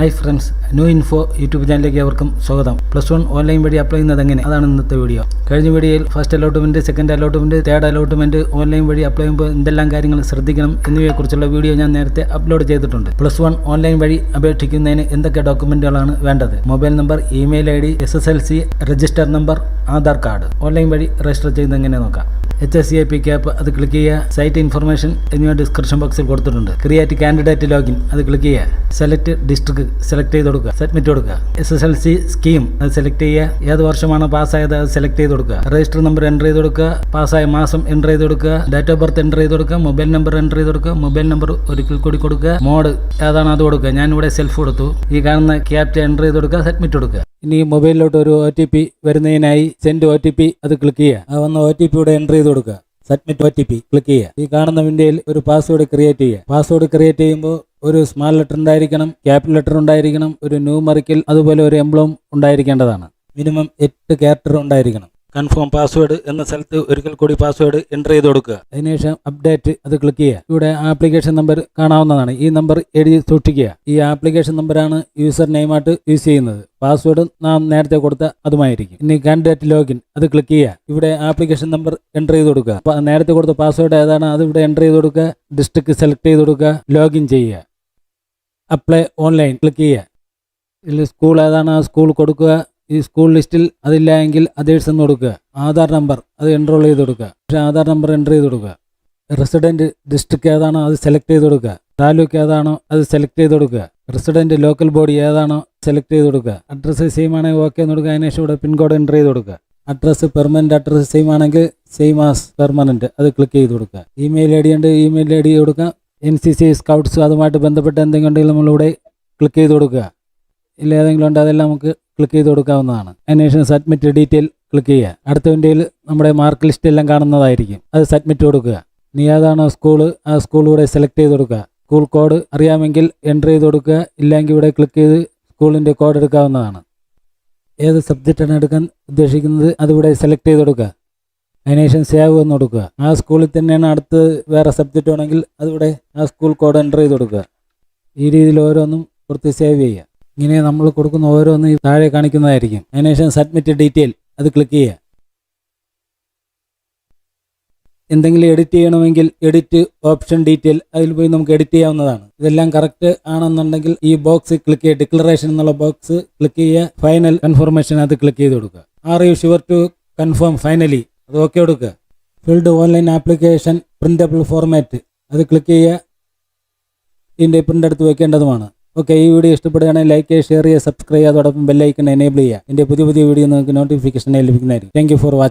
Hi friends new info YouTube ചാനലിലേക്ക് അവർക്കും സ്വാഗതം. പ്ലസ് വൺ ഓൺലൈൻ വഴി അപ്ലൈ ചെയ്യുന്നത് എങ്ങനെ? അതാണ് ഇന്നത്തെ വീഡിയോ കഴിഞ്ഞ വീഡിയോയിൽ first allotment second allotment third allotment online വഴി അപ്ലൈ ചെയ്യുമ്പോൾ എന്തെല്ലാം കാര്യങ്ങൾ ശ്രദ്ധിക്കണം എന്നിവയെക്കുറിച്ചുള്ള വീഡിയോ ഞാൻ നേരത്തെ അപ്ലോഡ് ചെയ്തിട്ടുണ്ട്. പ്ലസ് വൺ ഓൺലൈൻ വഴി അപേക്ഷിക്കുന്നതിന് എന്തൊക്കെ ഡോക്യുമെന്റുകളാണ് വേണ്ടത്? Mobile number email I D S S L C register number Aadhaar card online വഴി രജിസ്റ്റർ ചെയ്യുന്നത് എങ്ങനെ നോക്കാം? H S C I P cap അത് ക്ലിക്ക് ചെയ്യുക. സൈറ്റ് ഇൻഫർമേഷൻ എന്നിവ ഡിസ്ക്രിപ്ഷൻ ബോക്സിൽ കൊടുത്തിട്ടുണ്ട്. ക്രിയേറ്റ് കാൻഡിഡേറ്റ് ലോഗിൻ അത് ക്ലിക്ക് ചെയ്യുക. സെലക്ട് ഡിസ്ട്രിക്ട് സെലക്ട് ചെയ്ത് കൊടുക്കുക. സബ്മിറ്റ് കൊടുക്കുക. S S L C scheme അത് സെലക്ട് ചെയ്യുക. ഏത് വർഷമാണ് പാസ്സായത് അത് സെലക്ട് ചെയ്ത് കൊടുക്കുക. രജിസ്റ്റർ നമ്പർ എന്റർ ചെയ്ത് കൊടുക്കുക. പാസ്സായ മാസം എന്റർ ചെയ്ത് കൊടുക്കുക. ഡേറ്റ് ഓഫ് ബർത്ത് എന്റർ ചെയ്ത് കൊടുക്കുക. മൊബൈൽ നമ്പർ എന്റർ ചെയ്ത് കൊടുക്കുക. മൊബൈൽ നമ്പർ ഒരിക്കൽ കൂടി കൊടുക്കുക. മോഡ് ഏതാണ് അത് കൊടുക്കുക. ഞാനിവിടെ സെൽഫ് കൊടുത്തു. ഈ കാണുന്ന ക്യാപ്റ്റ് എന്റർ ചെയ്ത് കൊടുക്കുക. സബ്മിറ്റ് കൊടുക്കുക. ഇനി മൊബൈലിലോട്ട് ഒരു ഒ ടി പി വരുന്നതിനായി സെൻഡ് ഒ ടി പി അത് ക്ലിക്ക് ചെയ്യുക. ആ വന്ന ഒ ടി പി ഇവിടെ എന്റർ ചെയ്ത് കൊടുക്കുക. Submit O T P click ചെയ്യുക. ഈ കാണുന്ന വിൻഡോയിൽ ഒരു പാസ്വേഡ് ക്രിയേറ്റ് ചെയ്യുക. പാസ്വേഡ് ക്രിയേറ്റ് ചെയ്യുമ്പോൾ ഒരു സ്മാൾ ലെറ്റർ ഉണ്ടായിരിക്കണം ക്യാപിറ്റൽ ലെറ്റർ ഉണ്ടായിരിക്കണം ഒരു ന്യൂമറിക്കൽ അതുപോലെ ഒരു എംബ്ലം ഉണ്ടായിരിക്കേണ്ടതാണ്. മിനിമം എട്ട് ക്യാരക്ടർ ഉണ്ടായിരിക്കണം. കൺഫേം പാസ്വേഡ് എന്ന സ്ഥലത്ത് ഒരിക്കൽ കൂടി പാസ്വേഡ് എന്റർ ചെയ്ത് കൊടുക്കുക. അതിനുശേഷം അപ്ഡേറ്റ് അത് ക്ലിക്ക് ചെയ്യുക. ഇവിടെ ആപ്ലിക്കേഷൻ നമ്പർ കാണാവുന്നതാണ്. ഈ നമ്പർ എഴുതി സൂക്ഷിക്കുക. ഈ ആപ്ലിക്കേഷൻ നമ്പറാണ് യൂസർ നെയിമായിട്ട് യൂസ് ചെയ്യുന്നത്. പാസ്വേഡ് നാം നേരത്തെ കൊടുത്ത അതുമായിരിക്കും. ഇനി കാൻഡിഡേറ്റ് ലോഗിൻ അത് ക്ലിക്ക് ചെയ്യുക. ഇവിടെ ആപ്ലിക്കേഷൻ നമ്പർ എന്റർ ചെയ്ത് കൊടുക്കുക. നേരത്തെ കൊടുത്ത പാസ്വേഡ് ഏതാണ്? അത് ഇവിടെ എന്റർ ചെയ്ത് കൊടുക്കുക. ഡിസ്ട്രിക്ട് സെലക്ട് ചെയ്ത് കൊടുക്കുക. ലോഗിൻ ചെയ്യുക. അപ്ലൈ ഓൺലൈൻ ക്ലിക്ക് ചെയ്യുക. ഇതിൽ സ്കൂൾ ഏതാണ്? ആ സ്കൂൾ കൊടുക്കുക. ഈ സ്കൂൾ ലിസ്റ്റിൽ അതില്ല എങ്കിൽ അതേഴ്സ് എന്ന് കൊടുക്കുക. ആധാർ നമ്പർ അത് എൻറോൾ ചെയ്ത് കൊടുക്കുക. പക്ഷേ ആധാർ നമ്പർ എന്റർ ചെയ്ത് കൊടുക്കുക. റെസിഡന്റ് ഡിസ്ട്രിക്ട് ഏതാണോ അത് സെലക്ട് ചെയ്ത് കൊടുക്കുക. താലൂക്ക് ഏതാണോ അത് സെലക്ട് ചെയ്ത് കൊടുക്കുക. റെസിഡന്റ് ലോക്കൽ ബോഡി ഏതാണോ സെലക്ട് ചെയ്ത് കൊടുക്കുക. അഡ്രസ്സ് സെയിം ആണെങ്കിൽ ഓക്കെ എന്ന് കൊടുക്കുക. അതിനുശേഷം ഇവിടെ പിൻകോഡ് എന്റർ ചെയ്ത് കൊടുക്കുക. അഡ്രസ്സ് പെർമനന്റ് അഡ്രസ്സ് സെയിം ആണെങ്കിൽ സെയിം ആസ് പെർമനന്റ് അത് ക്ലിക്ക് ചെയ്ത് കൊടുക്കുക. ഇമെയിൽ ഐ ഡി ഉണ്ട്. ഇമെയിൽ ഐ ഡി കൊടുക്കുക. എൻ സി സി സ്കൗട്ട്സ് അതുമായിട്ട് ബന്ധപ്പെട്ട് എന്തെങ്കിലും ഉണ്ടെങ്കിൽ നമ്മളിവിടെ ക്ലിക്ക് ചെയ്ത് കൊടുക്കുക. ഇല്ല ഏതെങ്കിലും ഉണ്ട് അതെല്ലാം നമുക്ക് ക്ലിക്ക് ചെയ്ത് കൊടുക്കാവുന്നതാണ്. അന്വേഷണം സബ്മിറ്റ് ഡീറ്റെയിൽ ക്ലിക്ക് ചെയ്യുക. അടുത്ത വിൻഡോയിൽ നമ്മുടെ മാർക്ക് ലിസ്റ്റ് എല്ലാം കാണുന്നതായിരിക്കും. അത് സബ്മിറ്റ് കൊടുക്കുക. നീ ഏതാണോ സ്കൂൾ ആ സ്കൂൾ ഇവിടെ സെലക്ട് ചെയ്ത് കൊടുക്കുക. സ്കൂൾ കോഡ് അറിയാമെങ്കിൽ എന്റർ ചെയ്ത് കൊടുക്കുക. ഇല്ലെങ്കിൽ ഇവിടെ ക്ലിക്ക് ചെയ്ത് സ്കൂളിന്റെ കോഡ് എടുക്കാവുന്നതാണ്. ഏത് സബ്ജക്റ്റാണ് എടുക്കാൻ ഉദ്ദേശിക്കുന്നത്? അതിവിടെ സെലക്ട് ചെയ്ത് കൊടുക്കുക. അതിനുശേഷം സേവ് എന്ന് കൊടുക്കുക. ആ സ്കൂളിൽ തന്നെയാണ് അടുത്ത് വേറെ സബ്ജക്റ്റ് ആണെങ്കിൽ അതിവിടെ ആ സ്കൂൾ കോഡ് എന്റർ ചെയ്ത് കൊടുക്കുക. ഈ രീതിയിൽ ഓരോന്നും കുറച്ച് സേവ് ചെയ്യുക. ഇങ്ങനെ നമ്മൾ കൊടുക്കുന്ന ഓരോന്നും താഴെ കാണിക്കുന്നതായിരിക്കും. അതിനുശേഷം സബ്മിറ്റ് ഡീറ്റെയിൽ അത് ക്ലിക്ക് ചെയ്യുക. എന്തെങ്കിലും എഡിറ്റ് ചെയ്യണമെങ്കിൽ എഡിറ്റ് ഓപ്ഷൻ ഡീറ്റെയിൽ അതിൽ പോയി നമുക്ക് എഡിറ്റ് ചെയ്യാവുന്നതാണ്. ഇതെല്ലാം കറക്റ്റ് ആണെന്നുണ്ടെങ്കിൽ ഈ ബോക്സ് ക്ലിക്ക് ചെയ്യുക. ഡിക്ലറേഷൻ എന്നുള്ള ബോക്സ് ക്ലിക്ക് ചെയ്യുക. ഫൈനൽ കൺഫർമേഷൻ അത് ക്ലിക്ക് ചെയ്ത് കൊടുക്കുക. Are you sure to confirm finally അത് ഓക്കെ കൊടുക്കുക. Filled online application printable format അത് ക്ലിക്ക് ചെയ്യുക. ഇതിന്റെ പ്രിന്റ് എടുത്ത് വെക്കേണ്ടതുമാണ്. ഓക്കെ ഈ വീഡിയോ ഇഷ്ടപ്പെടുകയാണെങ്കിൽ ലൈക്ക് ചെയ്യുക ഷെയർ ചെയ്യുക സബ്സ്ക്രൈബ് ചെയ്യുക അതോടൊപ്പം ബെല്ലൈക്കൺ എനേബിൾ ചെയ്യുക. എന്റെ പുതിയ പുതിയ വീഡിയോ നിങ്ങൾക്ക് നോട്ടിഫിക്കേഷൻ ലഭിക്കുന്നതായിരിക്കും. Thank for watching